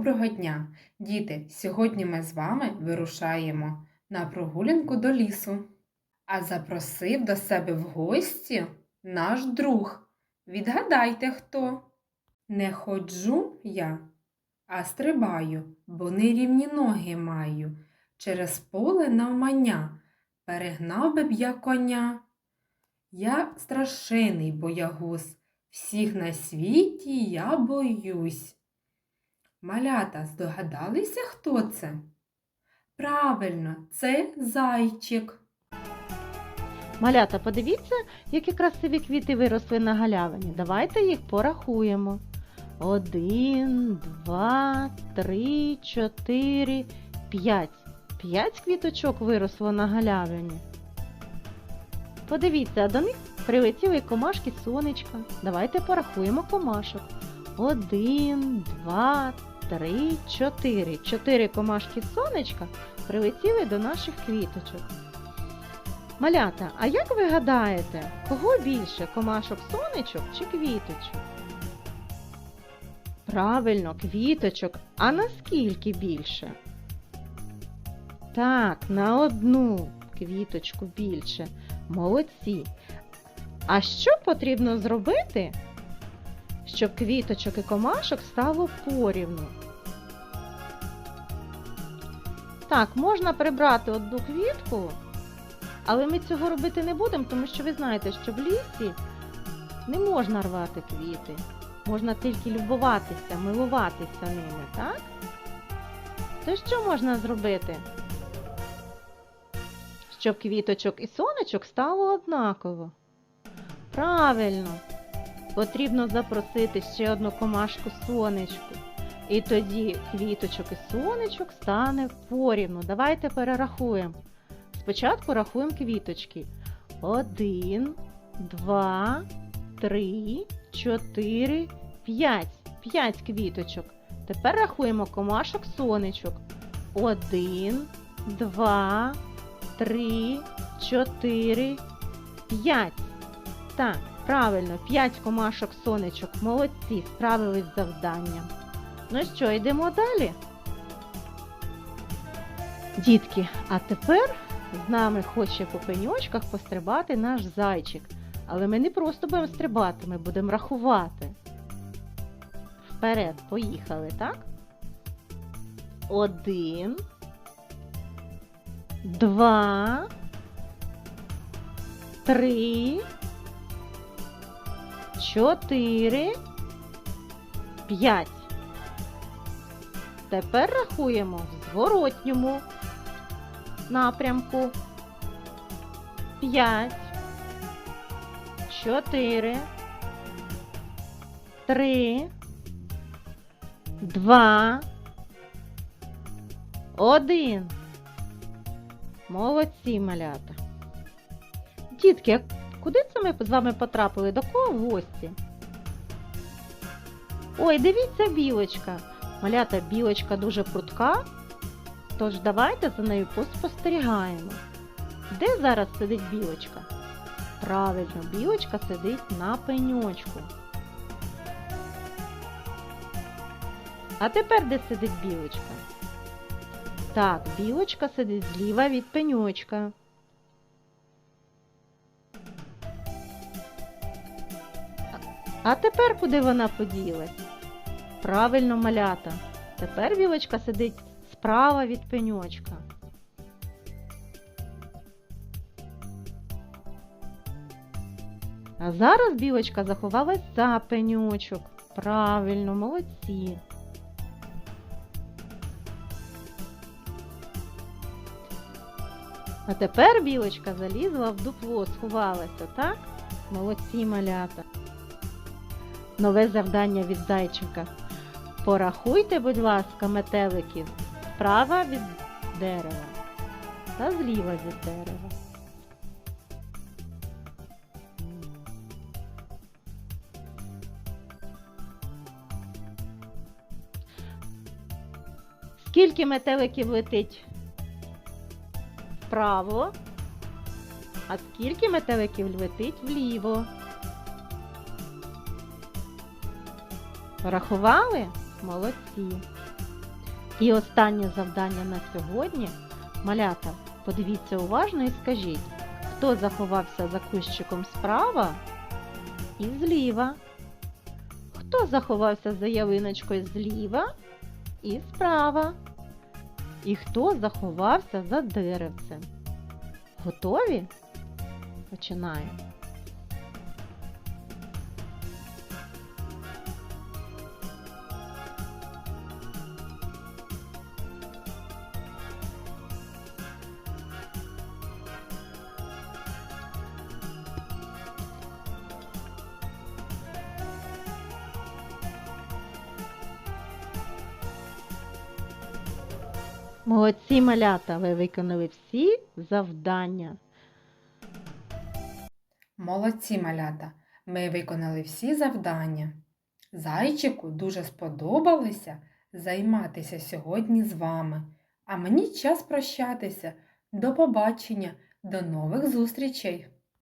доброго дня! Діти, сьогодні ми з вами вирушаємо на прогулянку до лісу. А запросив до себе в гості наш друг. Відгадайте хто? Не ходжу я, а стрибаю, бо нерівні ноги маю. Через поле навмання перегнав би б я коня. Я страшений боягуз, всіх на світі я боюсь. Малята, здогадалися, хто це? Правильно, це зайчик. Малята, подивіться, які красиві квіти виросли на галявині. Давайте їх порахуємо. Один, два, три, чотири, п'ять. П'ять квіточок виросло на галявині. Подивіться, до них прилетіли комашки сонечка. Давайте порахуємо комашок. Один, два, три, чотири. Чотири комашки сонечка прилетіли до наших квіточок. Малята, а як ви гадаєте, кого більше комашок сонечок чи квіточок? Правильно, квіточок. А наскільки більше? Так, на одну квіточку більше. Молодці. А що потрібно зробити, щоб квіточок і комашок стало порівну? Так, можна прибрати одну квітку, але ми цього робити не будемо, тому що ви знаєте, що в лісі не можна рвати квіти. Можна тільки любуватися, милуватися ними, так? То що можна зробити? Щоб квіточок і сонечок стало однаково. Правильно, потрібно запросити ще одну комашку сонечку. І тоді квіточок і сонечок стане порівну. Давайте перерахуємо. Спочатку рахуємо квіточки. Один, два, три, чотири, п'ять. П'ять квіточок. Тепер рахуємо комашок сонечок. Один, два, три, чотири, п'ять. Так, правильно, п'ять комашок сонечок. Молодці, справились з завданням. Ну що, йдемо далі? Дітки, а тепер з нами хоче по пеньочках пострибати наш зайчик. Але ми не просто будемо стрибати, ми будемо рахувати. Вперед, поїхали, так? Один. Два. Три. Чотири. П'ять. Тепер рахуємо в зворотньому напрямку. П'ять. Чотири. Три. Два. Один. Молодці малята. Дітки, куди це ми з вами потрапили? До кого в гості? Ой, дивіться, білочка. Малята білочка дуже прутка, тож давайте за нею поспостерігаємо. Де зараз сидить білочка? Правильно, білочка сидить на пеньочку. А тепер де сидить білочка? Так, білочка сидить зліва від пеньочка. А тепер куди вона поділась? Правильно, малята. Тепер білочка сидить справа від пеньочка. А зараз білочка заховалась за пеньочок. Правильно, молодці. А тепер білочка залізла в дупло, сховалася, так? Молодці малята. Нове завдання від зайчика. Порахуйте, будь ласка, метеликів справа від дерева та зліва від дерева. Скільки метеликів летить вправо, а скільки метеликів летить вліво? Порахували? Молодці. І останнє завдання на сьогодні. Малята, подивіться уважно і скажіть, хто заховався за кущиком справа і зліва? Хто заховався за ялиночкою зліва і справа? І хто заховався за деревцем? Готові? Починаємо. Молодці малята, ви виконали всі завдання. Молодці малята, ми виконали всі завдання. Зайчику дуже сподобалося займатися сьогодні з вами. А мені час прощатися. До побачення, до нових зустрічей!